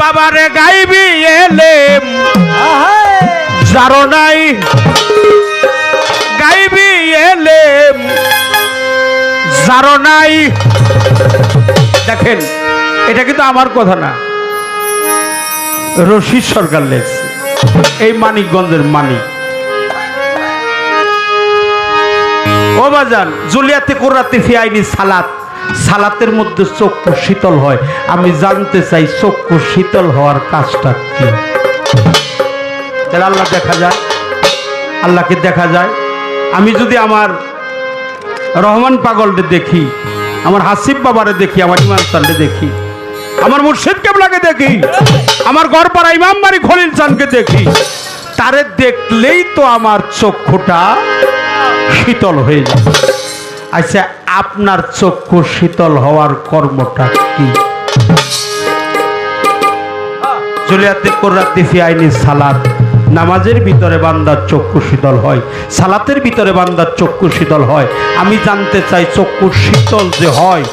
বাবা গাইবি এলে যারো নাই গাইবি এলে যারো নাই দেখেন, এটা কিন্তু আমার কথা না। রশিদ সরকার লেখছে। এই মানিকগঞ্জের মানিক। ও বাজান, জুলিয়াতে কোরাতে ফিয়াইনি সালাত। সালাতের মধ্যে চক্ষু শীতল হয়। আমি জানতে চাই চক্ষু শীতল হওয়ার কাজটা কি? আল্লাহ দেখা যায়। আল্লাহকে দেখা যায়। আমি যদি আমার রহমান পাগলকে দেখি, আমার হাসিব বাবারে দেখি, আমার ইমাম চানকে দেখি, আমার মুর্শিদ কেবলাকে দেখি, আমার গড়পাড়া ইমাম বাড়ি খলিল চানকে দেখি, তারে দেখলেই তো আমার চক্ষুটা শীতল হয়ে যায় আচ্ছা আপনার চক্ষু শীতল হওয়ার কর্মটা কি? জলিয়াতে সালাত। নামাজের ভিতরে বান্দার চক্ষু শীতল হয়, সালাতের ভিতরে বান্দার চক্ষু শীতল হয়। আমি জানতে চাই চক্ষু শীতল যে হয়,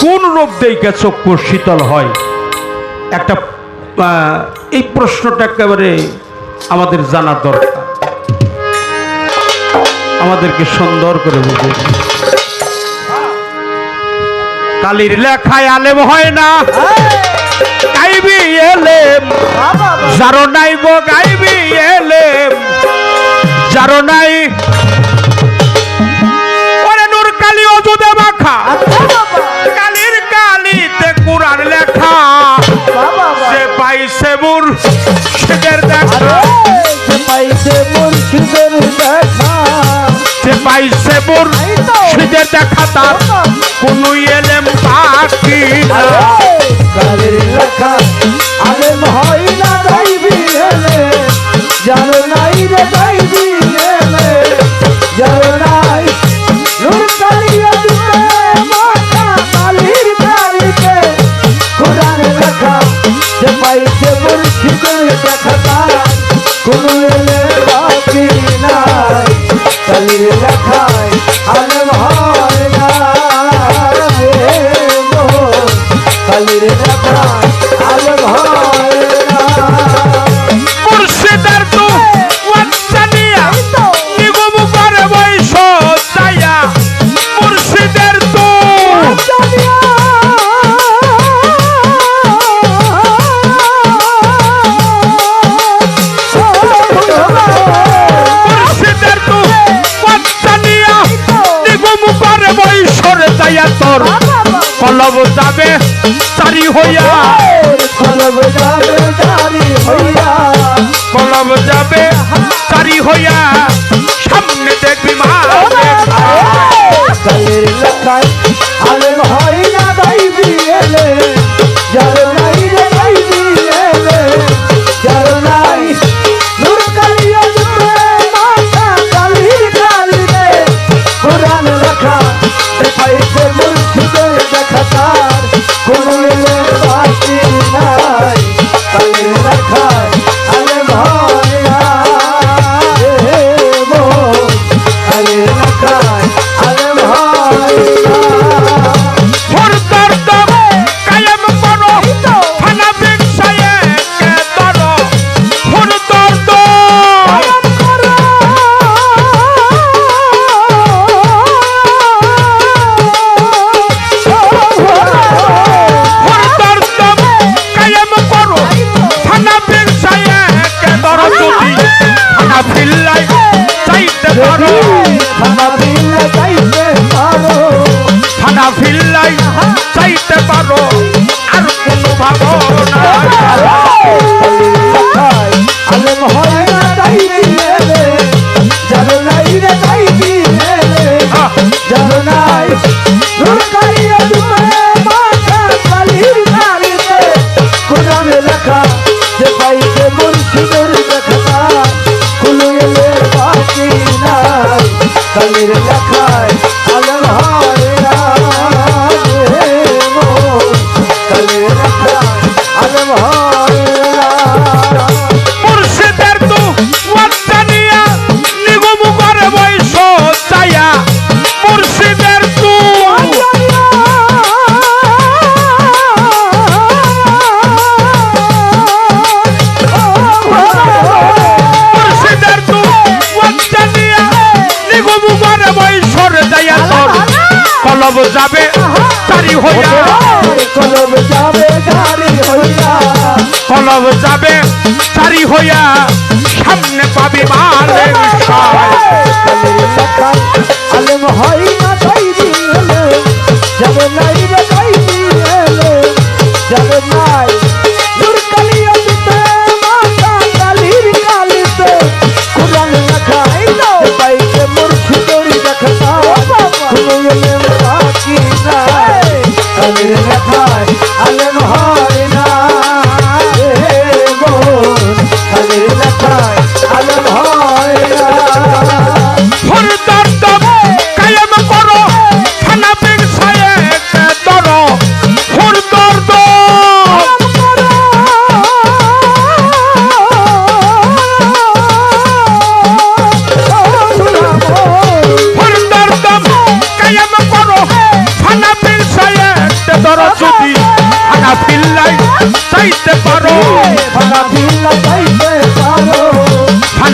কোন রূপ দেখে চক্ষু শীতল হয়? একটা এই প্রশ্নটা একেবারে আমাদের জানা দরকার। আমাদেরকে সুন্দর করে বুঝে কালির লেখায় আলেম হয় না। গাইবি এলেম যারো নাই গো গাইবি এলেম যারো নাই ওরে নূর কালি অজুদে মাখা। কালির কালিতে কুরআন লেখা। সে পাইছে মুর সেদের পাইছে মুর তাই দেখা তার। কোন এলেম পাখি লেখা আলেম হয় না জানো নাই রে গাইবি বৈশর তারি হইয়া কলব যাবে তারি হইয়া। কলব যাবে তারি হইয়া। কোনো চাইতে ধরো কলব যাবে তারি হইয়া। কলম যাবে গাড়ি হইয়া। কলম যাবে তারি হইয়া। সামনে পাবি মালে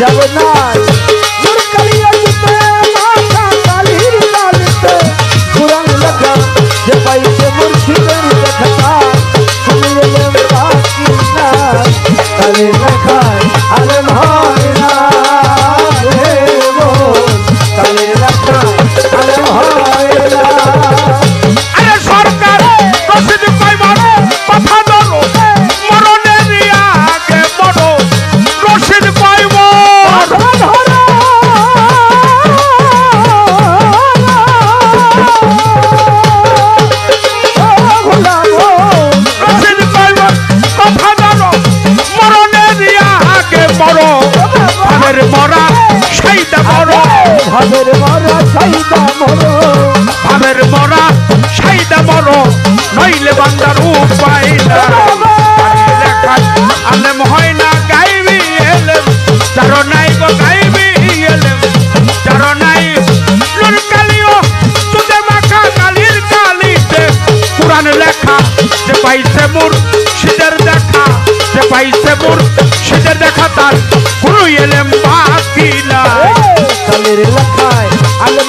যাব নাই চাইদা মরো। ভাবের মরা সাইদা মরো নইলে বান্দার উপায় না আলেম হয় না গাইবি এলেম।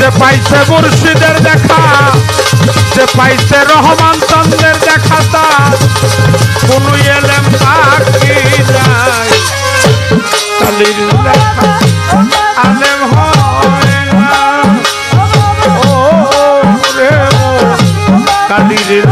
যে পাইছে মুর্শিদের দেখা, যে পাইছে রহমান চন্দ্রের দেখা তা, কোন এলেম বাকি নাই। কালির কালির